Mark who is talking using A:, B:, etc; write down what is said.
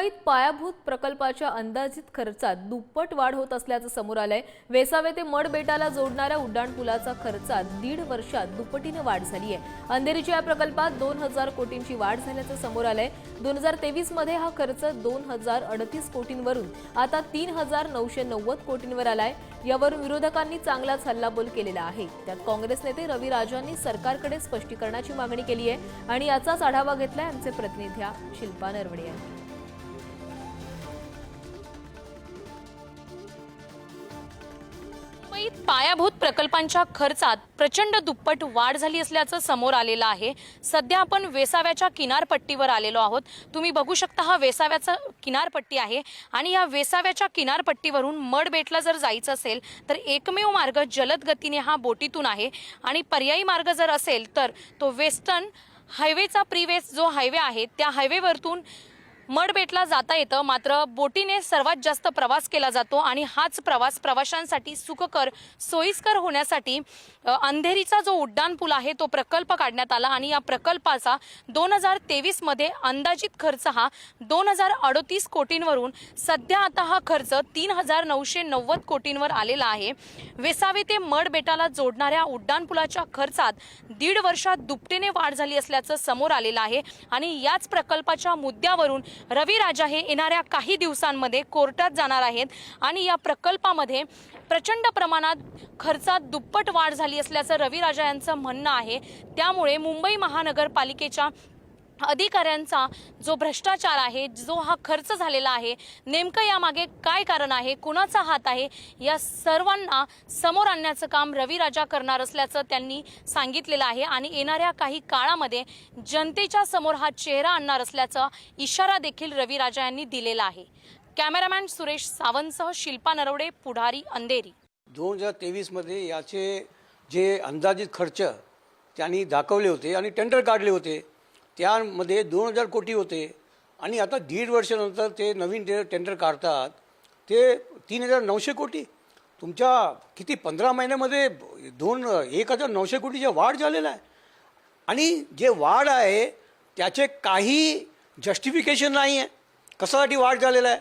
A: मुंबईत पायाभूत प्रकल्पाच्या अंदाजित खर्चात दुप्पट वाढ होत असल्याचं समोर आलंय. वेसावे ते मड बेटाला जोडणाऱ्या उड्डाणपुलाचा खर्चात दीड वर्षात दुप्पटीनं वाढ झाली आहे अंधेरीच्या या प्रकल्पात दोन हजार कोटींची वाढ झाल्याचं समोर आलंय. दोन हजार तेवीसमध्ये हा खर्च दोन हजार अडतीस कोटींवरून आता तीन हजार नऊशे नव्वद कोटींवर आलाय. यावर विरोधकांनी चांगलाच हल्लाबोल केलेला आहे. त्यात काँग्रेस नेते रवी राजांनी सरकारकडे स्पष्टीकरणाची मागणी केली आहे आणि याचाच आढावा घेतलाय आमचे प्रतिनिधी शिल्पा नरवडे यांनी.
B: पायाभूत प्रकल्पांच्या खर्चात प्रचंड दुप्पट वाढ झाली असल्याचं समोर आलेलं आहे. सध्या आपण वेसाव्याच्या किनारपट्टीवर आलेलो आहोत. तुम्ही बघू शकता हा वेसाव्याचा किनारपट्टी आहे आणि या वेसाव्याच्या किनारपट्टीवरून मडबेटला जर जायचं असेल तर एकमेव मार्ग जलद गतीने हा बोटीतून आहे. आणि पर्यायी मार्ग जर असेल तर तो वेस्टर्न हायवेचा प्रिवेस जो हायवे आहे त्या हायवेवरतून मडबेटला जाता येतं. मात्र बोटीने सर्वात जास्त प्रवास केला जातो आणि हाच प्रवास प्रवाशांसाठी सुखकर सोयीस्कर होण्यासाठी अंधेरीचा जो उड्डाण पूल आहे तो प्रकल्प काढण्यात आला आणि या प्रकल्पाचा दोन हजार तेवीसमध्ये अंदाजित खर्च हा दोन हजार अडोतीस कोटींवरून सध्या आता हा खर्च तीन हजार नऊशे नव्वद कोटींवर आलेला आहे. वेसावे ते मडबेटाला जोडणाऱ्या उड्डाणपुलाच्या खर्चात दीड वर्षात दुपटीने वाढ झाली असल्याचं समोर आलेलं आहे आणि याच प्रकल्पाच्या मुद्द्यावरून रवी राजा हे येणाऱ्या काही दिवसांमध्ये कोर्टात जाणार आहेत आणि या प्रकल्पामध्ये प्रचंड प्रमाणात खर्चात दुप्पट वाढ झाली असल्याचं रवी राजा यांचं म्हणणं आहे. त्यामुळे मुंबई महानगरपालिकेच्या अधिकाऱ्यांचा जो भ्रष्टाचार आहे जो हा खर्च झालेला आहे नेमकं यामागे काय कारण आहे कुणाचा हात आहे या सर्वांना समोर आणण्याचं काम रविराजा करणार असल्याचं त्यांनी सांगितलेलं आहे आणि येणाऱ्या काही काळामध्ये जनतेच्या समोर हा चेहरा आणणार असल्याचा इशारा देखील रविराजा यांनी दिलेला आहे. कॅमेरामॅन सुरेश सावंतसह शिल्पा नरवडे पुढारी अंधेरी.
C: दोन हजार तेवीसमध्ये याचे जे अंदाजित खर्च त्यांनी दाखवले होते आणि टेंडर काढले होते त्यामध्ये दोन हजार कोटी होते. आणि आता दीड वर्षानंतर ते नवीन ते टेंडर काढतात. ते तीन हजार नऊशे कोटी. तुमच्या किती पंधरा महिन्यामध्ये दोन एक हजार नऊशे कोटीच्या वाढ झालेला आहे. आणि जे वाढ आहे त्याचे काही जस्टिफिकेशन नाही आहे कशासाठी वाढ झालेला आहे?